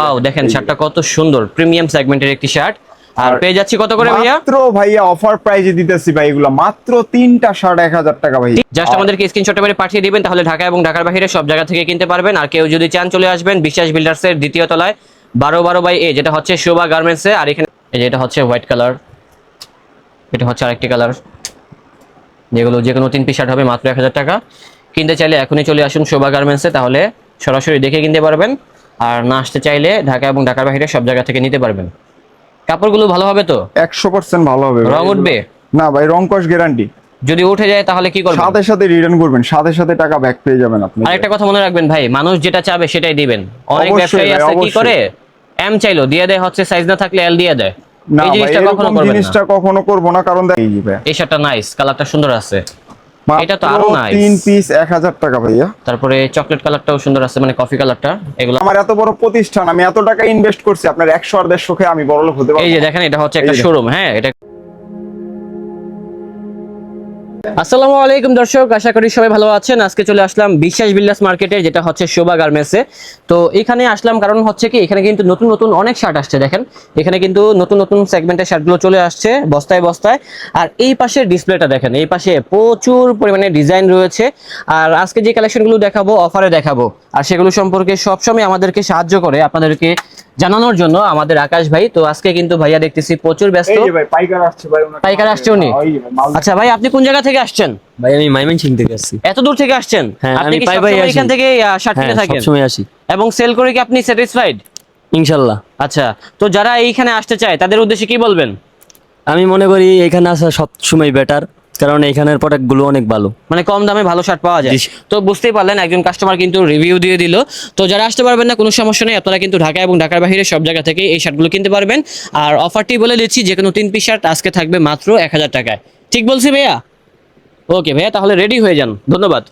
Wow দেখেন শার্টটা কত সুন্দর প্রিমিয়াম সেগমেন্টের একটি শার্ট। আর পেয়ে যাচ্ছি কত করে ভাইয়া? মাত্র ভাইয়া অফার প্রাইজে দিতেছি ভাই এগুলো। মাত্র তিনটা শার্ট এক হাজার টাকা ভাই জাস্ট আমাদেরকে স্ক্রিনশট করে পাঠিয়ে দিবেন তাহলে ঢাকা এবং ঢাকার বাইরে সব জায়গা থেকে কিনতে পারবেন। আর কেউ যদি চান চলে আসবেন বিশ্বাস বিল্ডার্স এর দ্বিতীয় তলায় বারো বারো বাই এ যেটা হচ্ছে শোভা গার্মেন্টস এ আর এখানে এই যে এটা হচ্ছে হোয়াইট কালার এটা হচ্ছে আরেকটি কালার যেগুলো যে কোনো তিন পিস শার্ট হবে মাত্র এক হাজার টাকা। কিনতে চাইলে এখনই চলে আসুন শোভা গার্মেন্টসে তাহলে সরাসরি দেখে কিনতে পারবেন। আর না আসতে চাইলে ঢাকা এবং ঢাকার বাইরে সব জায়গা থেকে নিতে পারবেন। কাপড়গুলো ভালো হবে তো? একশো পার্সেন্ট ভালো হবে রং উঠবে? না ভাই রং কস গ্যারান্টি যদি উঠে যায় তাহলে কি করবেন? সাথে সাথে রিটার্ন করবেন সাথে সাথে টাকা ব্যাক পেয়ে যাবেন আপনি। আরেকটা কথা মনে রাখবেন ভাই মানুষ যেটা চাবে সেটাই দিবেন। অনেক ব্যবসায়ী আছে কি করে? এম চাইলো দিয়ে দেয় হচ্ছে সাইজ না থাকলে এল দিয়ে দেয়। না এই জিনিসটা কখনো করবেন জিনিসটা না কখনো করব না কারণ এই শার্টটা নাইস কালারটা সুন্দর আছে। এটা তো আরও নাইস তিন পিস এক হাজার টাকা ভাইয়া। তারপরে চকলেট কালারটাও সুন্দর আছে মানে কফি কালারটা এগুলো আমার এত বড় প্রতিষ্ঠান আমি এত টাকা ইনভেস্ট করছি আপনার একশো আর দেড়শো খেয়ে আমি বড় লোক হতে এই যে দেখেন এটা হচ্ছে একটা শোরুম হ্যাঁ এটা আসসালামু আলাইকুম দর্শক, আশা করি সবাই ভালো আছেন। আজকে চলে আসলাম বিশ্বাস বিল্ডার্স মার্কেটে, যেটা হচ্ছে শোভা গার্মেন্টসে তো এখানে আসলাম কারণ হচ্ছে কি, এখানে কিন্তু নতুন নতুন অনেক শার্ট আসছে, দেখেন। এখানে কিন্তু নতুন নতুন সেগমেন্টের শার্টগুলো চলে আসছে, বস্তায় বস্তায়। আর এই পাশের ডিসপ্লেটা দেখেন, এই পাশে প্রচুর পরিমাণে ডিজাইন রয়েছে। আর আজকে যে কালেকশনগুলো দেখাবো অফারে দেখাবো। আর সেগুলো সম্পর্কে সবসময় আমাদেরকে সাহায্য করে, আপনাদেরকে জানানোর জন্য আমাদের আকাশ ভাই। তো আজকে কিন্তু ভাইয়া দেখতেছি প্রচুর ব্যস্ত। এই যে ভাই পাইকার আসছে ভাই ওনাকে। পাইকার আসছে উনি? আচ্ছা ভাই আপনি কোন জায়গা থেকে আসছেন? ভাই আমি মাইমেনসিং থেকে আসছি। এত দূর থেকে আসছেন? হ্যাঁ, আপনি আমি কি এখান থেকে শার্ট হ্যাঁ কিনে থাকেন? সবসময় আসি। এবং সেল করে কি আপনি স্যাটিসফাইড? ইনশাল্লাহ। আচ্ছা তো যারা এইখানে আসতে চায় তাদের উদ্দেশ্যে কি বলবেন? আমি মনে করি এখানে আসা সব সময় বেটার কারণ এখানের প্রোডাক্টগুলো অনেক ভালো। মানে কম দামে ভালো শার্ট পাওয়া যায়। তো বুঝতেই পারলেন একজন কাস্টমার কিন্তু রিভিউ দিয়ে দিল। তো যারা আসতে পারবেন না কোনো সমস্যা নেই আপনারা কিন্তু ঢাকা এবং ঢাকার বাইরে সব জায়গা থেকে এই শার্টগুলো কিনতে পারবেন। আর অফারটি বলে দিচ্ছি যে কোনো তিন পিস শার্ট আজকে থাকবে মাত্র এক হাজার টাকায়। ঠিক বলছি ভাইয়া? ওকে ভাইয়া তাহলে রেডি হয়ে যান। ধন্যবাদ।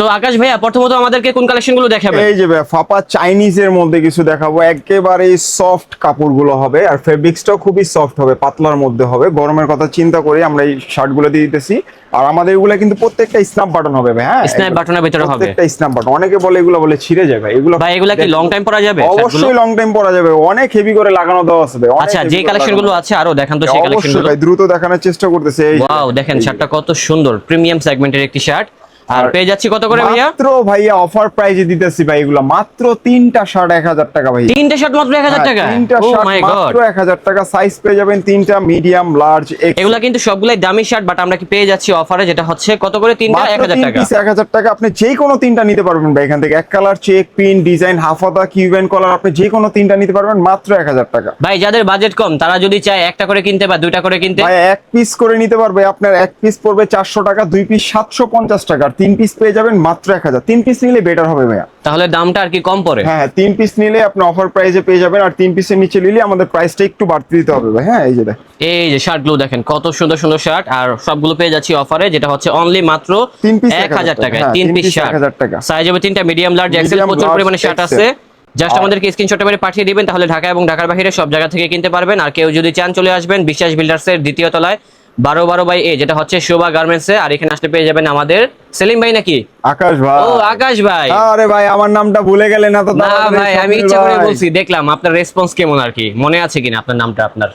তো আকাশ ভাইয়া প্রথমত আমাদেরকে কোন কালেকশনগুলো দেখাবেন? এই যে ভাই, ফাপা চাইনিজের মধ্যে কিছু দেখাবো। একেবারে সফট কাপড়গুলো হবে আর ফেব্রিক্সটাও খুবই সফট হবে পাতলার মধ্যে হবে। গরমের কথা চিন্তা করে আমরা এই শার্টগুলো দিয়ে দিতেছি। আর আমাদের এগুলো কিন্তু প্রত্যেকটা স্ন্যাপ বাটন হবে ভাই হ্যাঁ? স্ন্যাপ বাটনের ভিতরে হবে। প্রত্যেকটা স্ন্যাপ বাটন অনেকে বলে এগুলো বলে ছিঁড়ে যায় ভাই এগুলো ভাই এগুলা কি লং টাইম পরা যাবে অবশ্যই লং টাইম পরা যাবে। অনেক হেভি করে লাগানো দেওয়া আছে আচ্ছা যে করে কালেকশনগুলো আছে আরও দেখান তো সেই অবশ্যই কালেকশনগুলো। ভাই দ্রুত দেখানোর চেষ্টা করতেছে। এই ওয়াও দেখেন শার্টটা কত সুন্দর প্রিমিয়াম সেগমেন্টের একটি শার্ট আর পেয়ে যাচ্ছি কত করে ভাইয়া? মাত্র ভাইয়া অফার প্রাইজে দিতেছি ভাই এগুলো। মাত্র তিনটা শার্ট এক হাজার টাকা ভাই তিনটে শার্ট মাত্র এক হাজার হ্যাঁ, টাকা? তিনটা শার্ট মাত্র এক হাজার টাকা। সাইজ পেয়ে যাবেন তিনটা মিডিয়াম লার্জ এগুলা কিন্তু সবগুলাই দামি শার্ট বাট আমরা কি পেয়ে যাচ্ছি অফারে যেটা হচ্ছে কত করে? তিনটা এক হাজার টাকা। এক হাজার টাকা। আপনি যে কোনো তিনটা নিতে পারবেন ভাই এখান থেকে। এক কালার চেক পিন ডিজাইন হাফাদা কিউবেন কলার আপনি যে কোনো তিনটা নিতে পারবেন মাত্র এক হাজার টাকা। ভাই যাদের বাজেট কম তারা যদি চায় একটা করে কিনতে বা দুইটা করে কিনতে। ভাই এক পিস করে নিতে পারবে। আপনার এক পিস পড়বে চারশো টাকা দুই পিস সাতশো পঞ্চাশ টাকা আর তিন পিস পেয়ে যাবেন মাত্র এক হাজার। তিন পিস নিলে বেটার হবে ভাইয়া। তাহলে দামটা আর কি কম পড়ে? হ্যাঁ হ্যাঁ, তিন পিস নিলে আপনি অফার প্রাইসে পেয়ে যাবেন আর তিন পিসের নিচে নিলে আমাদের প্রাইসটা একটু বাড়তে দিতে হবে ভাই। হ্যাঁ এই যে এই যে শার্টগুলো দেখেন কত সুন্দর সুন্দর শার্ট আর সবগুলো পেয়ে যাচ্ছি অফারে যেটা হচ্ছে অনলি মাত্র তিন piece এক হাজার টাকায়। হ্যাঁ, তিন পিস শার্ট টাকা। সাইজ হবে তিনটা মিডিয়াম লার্জ এক্সেল প্রচুর পরিমাণে শার্ট আছে। জাস্ট আমাদেরকে স্ক্রিনশট মেরে পাঠিয়ে দিবেন তাহলে ঢাকা এবং ঢাকার বাইরে সব জায়গা থেকে কিনতে পারবেন। আর কেউ যদি চান চলে আসবেন বিশ্বাস বিল্ডার্স এর দ্বিতীয় তলায়। বারো বারো বাই এ যেটা হচ্ছে শোভা গার্মেন্টস এ। আর এখানে আসলে পেয়ে যাবেন আমাদের সেলিম ভাই নাকি? আকাশ ভাই। ও আকাশ ভাই। আরে ভাই আমার নামটা ভুলে গেলেন না তো না ভাই আমি ইচ্ছে ইচ্ছা করে বলছি দেখলাম আপনার রেসপন্স কেমন আর কি? মনে আছে কিনা আপনার নামটা আপনার?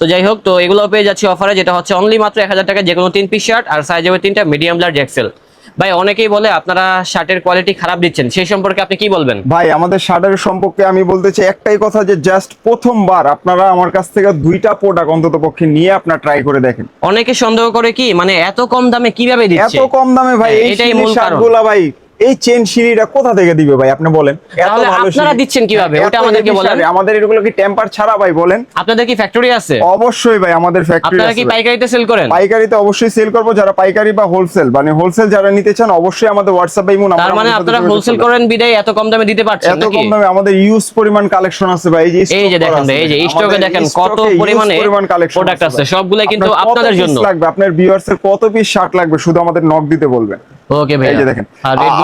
তো যাই হোক তো এগুলো পেয়ে যাচ্ছি অফারে যেটা হচ্ছে অনলি মাত্র এক হাজার টাকা যে কোনো তিন পিস শার্ট আর সাইজ হবে তিনটা মিডিয়াম লার্জ এক্সেল ভাই অনেকেই বলে আপনারা শার্টের কোয়ালিটি খারাপ দিচ্ছেন। সেই সম্পর্কে আপনি কি বলবেন? ভাই আমাদের শার্টের সম্পর্কে আমি বলতে চাই একটাই কথা যে জাস্ট প্রথমবার আপনারা আমার কাছ থেকে দুইটা প্রোডাক্ট অন্তত পক্ষে নিয়ে আপনারা ট্রাই করে দেখেন। অনেকে সন্দেহ করে কি মানে এত কম দামে কীভাবে দিচ্ছে? এত কম দামে ভাই এইটাই এই। শার্টগুলা ভাই এই চেন সিঁড়িটা কোথা থেকে দিবে ভাই? আপনি বলেন। এত ভালো আপনারা দিচ্ছেন কীভাবে? ওটা আমাদেরকে বলেন। আমাদের এগুলো কি টেম্পার ছাড়া ভাই? বলেন। আপনাদের কি ফ্যাক্টরি আছে? অবশ্যই ভাই আমাদের ফ্যাক্টরি আছে আপনারা কি পাইকারিতে সেল করেন? পাইকারিতে অবশ্যই সেল করব। যারা পাইকারি বা হোলসেল মানে হোলসেল যারা নিতে চান অবশ্যই আমাদের হোয়াটসঅ্যাপ ইমো তার মানে আপনারা হোলসেল করেন বিদায় এত কম দামে দিতে পারছেন এত কম দামে আমাদের ইউজ পরিমাণ কালেকশন আছে ভাই। এই যে এই যে দেখেন ভাই, এই যে স্টকে দেখেন কত পরিমাণে প্রোডাক্ট আছে ভাই। সবগুলাই কিন্তু আপনাদের জন্য। লাগবে? আপনার ভিউয়ার্স এর কত পিস শার্ট লাগবে? শুধু আমাদের নক দিতে বলবেন। ওকে ভাই এই যে দেখেন।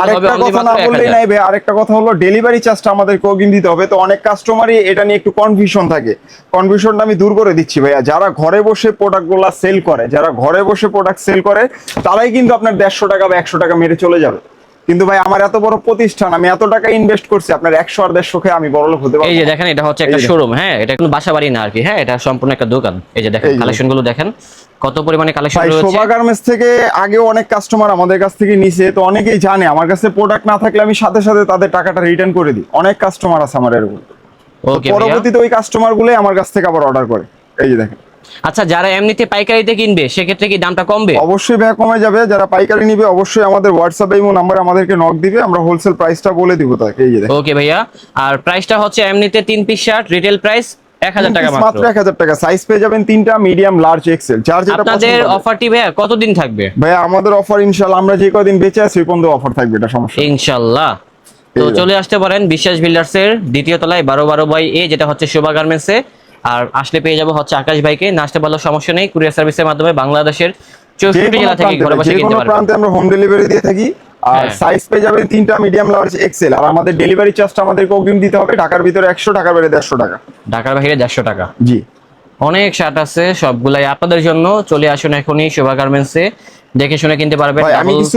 আরেকটা কথা না বললেই নাই ভাই আরেকটা কথা হলো ডেলিভারি চার্জটা আমাদেরকে অগ্রিম দিতে হবে। তো অনেক কাস্টমারই এটা নিয়ে একটু কনফিউশন থাকে। কনফিউশনটা আমি দূর করে দিচ্ছি ভাইয়া। যারা ঘরে বসে প্রোডাক্টগুলো সেল করে যারা ঘরে বসে প্রোডাক্ট সেল করে তারাই কিন্তু আপনার দেড়শো টাকা বা একশো টাকা মেরে চলে যাবে। কিন্তু ভাই আমার এত বড় প্রতিষ্ঠান আমি এত টাকা ইনভেস্ট করছি আপনার একশো আর দেড়শো খেয়ে আমি বড় লোক হতে এই যে দেখেন এটা হচ্ছে একটা শোরুম হ্যাঁ? এটা কোনো বাসা বাড়ি না আর কি হ্যাঁ? এটা সম্পূর্ণ একটা দোকান। এই যে দেখেন কালেকশনগুলো দেখেন কত পরিমাণে কালেকশন রয়েছে। শোভা গার্মেন্টস থেকে আগেও অনেক কাস্টমার আমাদের কাছ থেকে নিছে তো অনেকেই জানে আমার কাছে প্রোডাক্ট না থাকলে আমি সাথে সাথে তাদের টাকাটা রিটার্ন করে দিই। অনেক কাস্টমার আছে আমার এরকম। ওকে পরবর্তীতে ওই কাস্টমার গুলোই আমার কাছ থেকে আবার অর্ডার করে। এই যে দেখেন। আচ্ছা যারা এমনিতে পাইকারিতে কিনবে সেক্ষেত্রে কি দামটা কমবে? অবশ্যই ভাই কমে যাবে। যারা পাইকারি নিবে অবশ্যই আমাদের হোয়াটসঅ্যাপ এই নাম্বার আমাদেরকে নক দিবে। আমরা হোলসেল প্রাইসটা বলে দিব তাকে এই যে ওকে ভাইয়া আর প্রাইসটা হচ্ছে এমনিতে তিন পিস শার্ট রিটেল প্রাইস এক হাজার টাকা মাত্র। মাত্র এক হাজার টাকা। সাইজ পেয়ে যাবেন তিনটা মিডিয়াম লার্জ এক্সেল যার যেটা আপনাদের অফারটি ভাইয়া কতদিন থাকবে? ভাই আমাদের অফার ইনশাআল্লাহ আমরা যে কদিন বেঁচে আছি পর্যন্ত অফার থাকবে এটা সমস্যা নেই। ইনশাল্লাহ তো চলে আসতে পারেন বিশ্বাস বিল্ডার্স এর দ্বিতীয় তলায় বারো বারো বাই এ যেটা হচ্ছে শোভা গার্মেন্টসে আর আসলে পেয়ে যাব হচ্ছে আকাশ ভাইকে। না আসতে পারলেও সমস্যা নেই। কুরিয়ার সার্ভিসের মাধ্যমে বাংলাদেশের চৌষট্টি জেলা থেকে ঘরে বসে কিনতে কোনো পারবেন প্রান্তে আমরা হোম ডেলিভারি দিয়ে থাকি। আর হ্যাঁ। সাইজ পেয়ে যাবেন তিনটা মিডিয়াম লার্জ এক্সেল আর আমাদের ডেলিভারি চার্জটা আমাদেরকে অগ্রিম দিতে হবে। ঢাকার ভিতরে একশো টাকার বাইরে দেড়শো টাকা। ঢাকার বাইরে দেড়শো টাকা। জি। অনেক শার্ট আছে সবগুলাই আপনাদের জন্য। চলে আসুন এখনই শোভা গার্মেন্টসে। দেখে শুনে কিনতে পারবেন আমি কিছু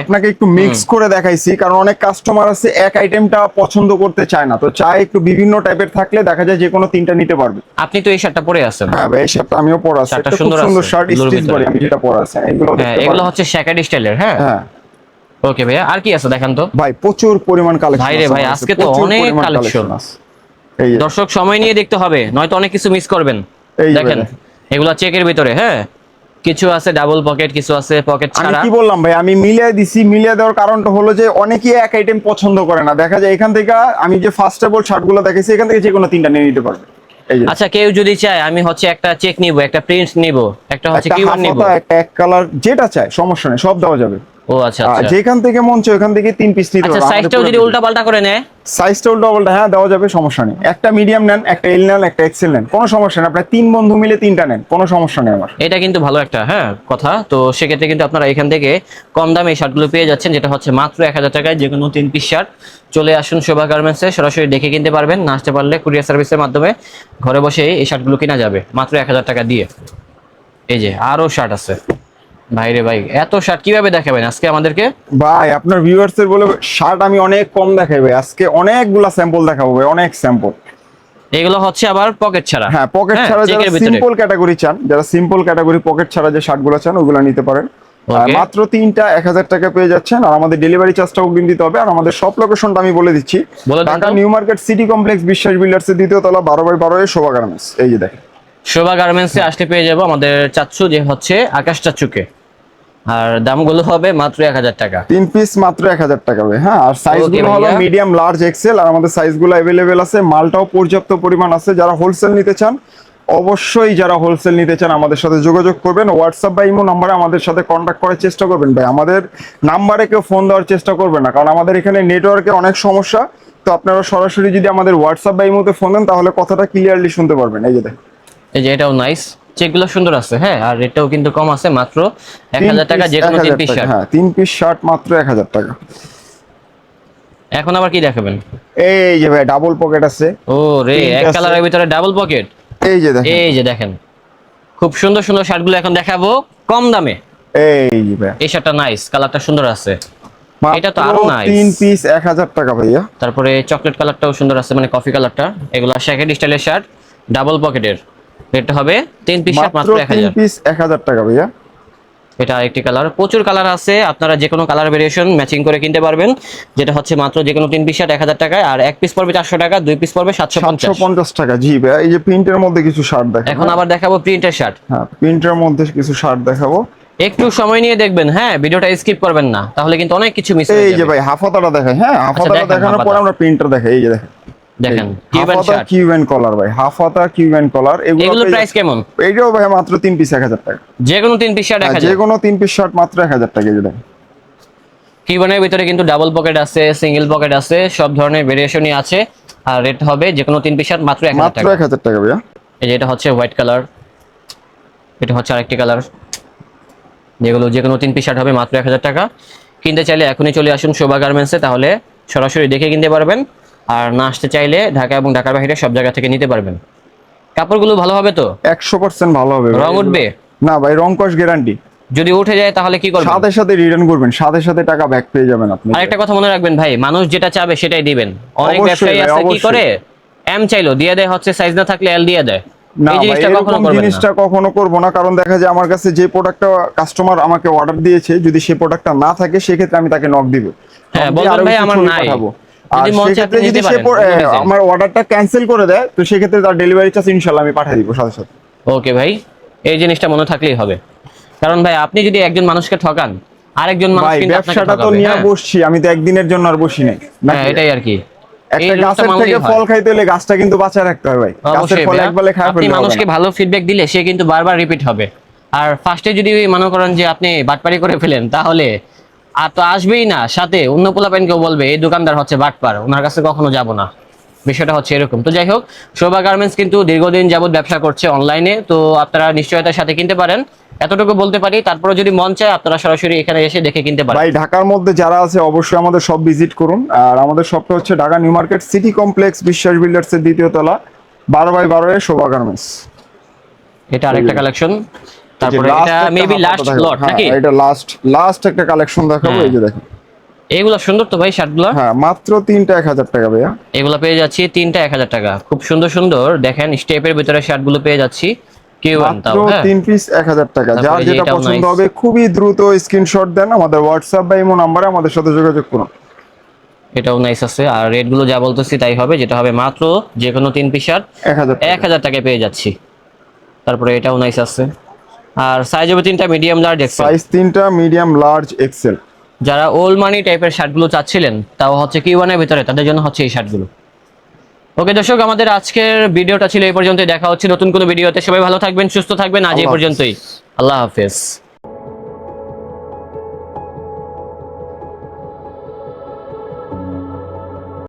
আপনাকে একটু মিক্স করে দেখাইছি কারণ অনেক কাস্টমার আছে এক আইটেমটা পছন্দ করতে চায় না। তো চায় একটু বিভিন্ন টাইপের থাকলে দেখা যায় যে কোনো তিনটা নিতে পারবে। আপনি তো এই শার্টটা পরে আছেন। হ্যাঁ ভাই এই শার্টটা আমিও পরে আছে। খুব সুন্দর সুন্দর শার্ট স্টিচ। করি আমি যেটা পরা আছে এগুলো হ্যাঁ এগুলো হচ্ছে শ্যাকারি স্টাইলের হ্যাঁ? হ্যাঁ। ওকে ভাইয়া আর কি আছে দেখান তো? ভাই প্রচুর পরিমাণ কালেকশন ভাই রে ভাই, আজকে তো অনেক। এই যে দর্শক সময় নিয়ে দেখতে হবে নয়তো অনেক কিছু মিস করবেন। দেখেন। এগুলো চেকের ভিতরে হ্যাঁ? কিছু আছে ডাবল পকেট কিছু আছে পকেট ছাড়া। আমি কি বললাম ভাই? আমি মিলিয়ে দিছি মিলিয়ে দেওয়ার কারণটা হলো যে অনেকেই এক আইটেম পছন্দ করে না। দেখা যায় এখান থেকে আমি যে ফার্স্ট অল শার্টগুলো দেখেছি এখান থেকে যে কোনো তিনটা নিয়ে নিতে পারবে। এই যে। আচ্ছা কেউ যদি চায় আমি হচ্ছে একটা চেক নিব একটা প্রিন্ট নিব একটা হচ্ছে কিউআর নিব। একটা এক কালার যেটা চায় সমস্যা নেই সব দেওয়া যাবে। ও আচ্ছা আচ্ছা। যেখান থেকে মন চায় ওখান থেকে তিন পিস নিতে আচ্ছা সাইজটাও যদি উল্টাপাল্টা করে নেয়? সাইজটা হ্যাঁ দেওয়া যাবে সমস্যা নেই। একটা মিডিয়াম নেন একটা এল নেন একটা এক্সেল নেন কোনো সমস্যা নেই। আপনার তিন বন্ধু মিলে তিনটা নেন কোনো সমস্যা নেই আমার। এটা কিন্তু ভালো একটা হ্যাঁ কথা। তো সেক্ষেত্রে কিন্তু আপনারা এখান থেকে কম দামে এই শার্টগুলো পেয়ে যাচ্ছেন যেটা হচ্ছে মাত্র এক হাজার টাকায় যে কোনো তিন পিস শার্ট। চলে আসুন শোভা গার্মেন্টসে সরাসরি দেখে কিনতে পারবেন। না আসতে পারলে কুরিয়ার সার্ভিসের মাধ্যমে ঘরে বসে এই শার্টগুলো কেনা যাবে মাত্র এক হাজার টাকা দিয়ে। এই যে আরও শার্ট আছে। ভাই রে ভাই এত শার্ট কীভাবে দেখাবেন আজকে আমাদেরকে? ভাই আপনার ভিউয়ার্স এর বলে শার্ট আমি অনেক কম দেখাই ভাই। আজকে অনেকগুলা স্যাম্পল দেখাবো ভাই অনেক স্যাম্পল এগুলো হচ্ছে আবার পকেট ছাড়া। হ্যাঁ পকেট ছাড়া যারা সিম্পল ক্যাটাগরি চান যারা সিম্পল ক্যাটাগরি পকেট ছাড়া যে শার্টগুলো চান ওগুলো নিতে পারেন। মাত্র তিনটা এক হাজার টাকা পেয়ে যাচ্ছেন আর আমাদের ডেলিভারি চার্জটা অগ্রিম দিতে হবে আর আমাদের সব লোকেশনটা আমি বলে দিচ্ছি। Dhaka new market city complex Biswas builders এর দ্বিতীয় তলা বারো বাই বারো শোভা গার্মেন্টস এই যে দেখেন। শোভা গার্মেন্টসে আসলে পেয়ে যাব আমাদের চাচ্ছু যে হচ্ছে আকাশ চাচ্ছুকে আর দামগুলো হবে মাত্র এক হাজার টাকা। তিন পিস মাত্র এক হাজার টাকা হবে হ্যাঁ? আর সাইজ Okay, গুলো হলো মিডিয়াম লার্জ এক্সেল আর আমাদের সাইজগুলো অ্যাভেলেবেল আছে। মালটাও পর্যাপ্ত পরিমাণ আছে। যারা হোলসেল নিতে চান অবশ্যই যারা হোলসেল নিতে চান আমাদের সাথে যোগাযোগ করবেন। হোয়াটসঅ্যাপ বা ইমো নাম্বারে আমাদের সাথে কন্ট্যাক্ট করার চেষ্টা করবেন ভাই। আমাদের নাম্বারে কেউ ফোন দেওয়ার চেষ্টা করবেন না কারণ আমাদের এখানে নেটওয়ার্কের অনেক সমস্যা। তো আপনারা সরাসরি যদি আমাদের হোয়াটসঅ্যাপ বা ইমোতে ফোন দেন তাহলে কথাটা ক্লিয়ারলি শুনতে পারবেন। এই যে দেখেন এই যে এটাও নাইস চেকগুলো সুন্দর আছে হ্যাঁ? আর এটাও কিন্তু কম আছে মাত্র এক তিন হাজার টাকা piece যে কোনো তিন পিস শার্ট হ্যাঁ তিন পিস শার্ট মাত্র এক হাজার টাকা। এখন আবার কি দেখাবেন? এই যে ভাই ডাবল পকেট আছে। ও রে এক। কালারের ভিতরে ডাবল পকেট এই যে দেখেন। এই যে দেখেন। খুব সুন্দর সুন্দর শার্টগুলো এখন দেখাবো কম দামে। এই যে ভাই। এই শার্টটা নাইস কালারটা সুন্দর আছে। এটা তো আরও nice। তিন পিস এক হাজার টাকা ভাইয়া। তারপরে চকলেট কালারটাও সুন্দর আছে মানে কফি কালারটা এগুলো শ্যাকেট স্টাইলের শার্ট ডাবল পকেটের রেটটা হবে তিন পিস মাত্র তিন পিস এক হাজার টাকা ভাইয়া। এটা আরেকটি কালার প্রচুর কালার আছে আপনারা যে কোনো কালার ভেরিয়েশন ম্যাচিং করে কিনতে পারবেন যেটা হচ্ছে মাত্র যে কোনো তিন পিস শার্ট এক হাজার টাকায় আর এক পিস পড়বে চারশো টাকা দুই পিস পড়বে সাতশো সাতশো পঞ্চাশ টাকা। জি ভাইয়া এই যে প্রিন্টের মধ্যে কিছু শার্ট দেখাবো। এখন আবার দেখাবো প্রিন্টের শার্ট হ্যাঁ প্রিন্টের মধ্যে কিছু শার্ট দেখাবো। একটু সময় নিয়ে দেখবেন হ্যাঁ ভিডিওটা স্কিপ করবেন না তাহলে কিন্তু অনেক কিছু মিস হয়ে এই যে যাবে। ভাই হাফাতাটা দেখাই হ্যাঁ হাফাতাটা দেখানোর পরে। আমরা প্রিন্টার দেখাই এই যে দেখেন। দেখেন কিউবেন কলার ভাই হাফাতা কিউবেন কলার এগুলো প্রাইস কেমন? এইটাও ভাই মাত্র তিন পিস এক হাজার টাকা। যে কোনো তিন পিস শার্ট হ্যাঁ, যে কোনো তিন পিস শার্ট মাত্র এক হাজার টাকা কিউবেনের ভিতরে কিন্তু ডাবল পকেট আছে সিঙ্গেল পকেট আছে সব ধরনের ভেরিয়েশনই আছে। আর রেট হবে যে কোনো তিন পিস শার্ট মাত্র টাকা। ভাইয়া। এই যে এটা হচ্ছে হোয়াইট কালার এটা হচ্ছে আরেকটি কালার যেগুলো যে কোনো তিন পিস শার্ট হবে মাত্র এক হাজার টাকা। কিনতে চাইলে এখনই চলে আসুন শোভা গার্মেন্টসে তাহলে সরাসরি দেখে কিনতে পারবেন। আর না আসতে চাইলে ঢাকা এবং ঢাকার বাইরে সব জায়গা থেকে নিতে পারবেন। কাপড়গুলো ভালো হবে তো? একশো পার্সেন্ট ভালো হবে রং উঠবে? না ভাই রং কস গ্যারান্টি যদি উঠে যায় তাহলে কি করবেন? সাথে সাথে রিটার্ন করবেন সাথে সাথে টাকা ব্যাক পেয়ে যাবেন আপনি। আরেকটা কথা মনে রাখবেন ভাই মানুষ যেটা চাবে সেটাই দিবেন। অনেক ব্যবসায়ী আছে কি করে? এম চাইলো দিয়ে দেয় হচ্ছে সাইজ না থাকলে এল দিয়ে দেয়। না এই জিনিসটা কখনো করব না কারণ দেখা যায় আমার কাছে যে প্রোডাক্টটা কাস্টমার আমাকে অর্ডার দিয়েছে যদি সেই প্রোডাক্টটা না থাকে সেক্ষেত্রে আমি তাকে নক দিব। হ্যাঁ, বলবেন ভাই, আমার নাই। আর সেক্ষেত্রে যদি সে। আমার অর্ডারটা ক্যান্সেল করে দেয় তো সেক্ষেত্রে তার ডেলিভারি চার্জ ইনশাল্লাহ আমি পাঠিয়ে দিব সাথে সাথে। ওকে ভাই এই জিনিসটা মনে থাকলেই হবে। কারণ ভাই আপনি যদি একজন মানুষকে ঠকান আরেকজন মানুষ কিন্তু ব্যবসাটা তো নিয়ে হ্যাঁ? বসছি আমি তো একদিনের জন্য আর বসি নাই। হ্যাঁ এটাই আর কি। এই একটা গাছের থেকে ফল খাইতে হলে গাছটা কিন্তু বাঁচায় রাখতে হয় ভাই। গাছের অবশ্যই ফল ভাইয়া। একবারে খারাপ আপনি মানুষকে ভালো ফিডব্যাক দিলে সে কিন্তু বারবার রিপিট হবে। আর ফার্স্টে যদি মনে করেন যে আপনি বাটপারি করে ফেলেন তাহলে আর তো আসবেই না। সাথে অন্য পোলাপেনকেও বলবে এই দোকানদার হচ্ছে বাটপার ওনার কাছে কখনো যাব না। বিষয়টা হচ্ছে এরকম। তো যাই হোক শোভা গার্মেন্টস কিন্তু দীর্ঘদিন যাবত ব্যবসা করছে অনলাইনে। তো আপনারা নিশ্চয়তার সাথে কিনতে পারেন। এতটুকু বলতে পারি তারপরে যদি মন চায় আপনারা সরাসরি এখানে এসে দেখে কিনতে পারেন। ভাই ঢাকার মধ্যে যারা আছে অবশ্যই আমাদের সব ভিজিট করুন। আর আমাদের শপটা হচ্ছে Dhaka new market city complex Biswas builders এর দ্বিতীয় তলা বারো বাই বারো শোভা গার্মেন্টস। এটা আরেকটা কালেকশন তারপরে এটা মেবি লাস্ট লট নাকি? এটা লাস্ট লাস্ট একটা কালেকশন দেখাবো। এই যে দেখেন। এগুলো সুন্দর তো ভাই শার্টগুলো? হ্যাঁ মাত্র তিনটা এক হাজার টাকা ভাইয়া। এগুলো পেয়ে যাচ্ছি তিনটা এক হাজার টাকা। খুব সুন্দর সুন্দর। দেখেন স্টেপের ভিতরে শার্টগুলো পেয়ে যাচ্ছি। হ্যাঁ। তিন পিস এক হাজার টাকা। যার যেটা পছন্দ হবে খুবই দ্রুত স্ক্রিনশট দেন। আমাদের হোয়াটসঅ্যাপ বা ইমো নাম্বারে আমাদের সাথে যোগাযোগ করুন। এটাও নাইস আছে। আর রেটগুলো যা বলতেছি তাই হবে যেটা হবে মাত্র যে কোনো তিন পিস শার্ট এক হাজার এক হাজার টাকায় পেয়ে যাচ্ছি। তারপরে এটাও নাইস আছে। আর সাইজ হবে তিনটা মিডিয়াম লার্জ এক্সেল সাইজ তিনটা মিডিয়াম লার্জ এক্সেল যারা ওল মানি টাইপের শার্টগুলো চাচ্ছিলেন তাও হচ্ছে কি ওয়ানের ভিতরে তাদের জন্য হচ্ছে এই শার্টগুলো ওকে দর্শক আমাদের আজকের ভিডিওটা ছিল এই পর্যন্তই। দেখা হচ্ছে নতুন কোনো ভিডিওতে সবাই ভালো থাকবেন সুস্থ থাকবেন। আজ এই পর্যন্তই। আল্লাহ হাফেজ।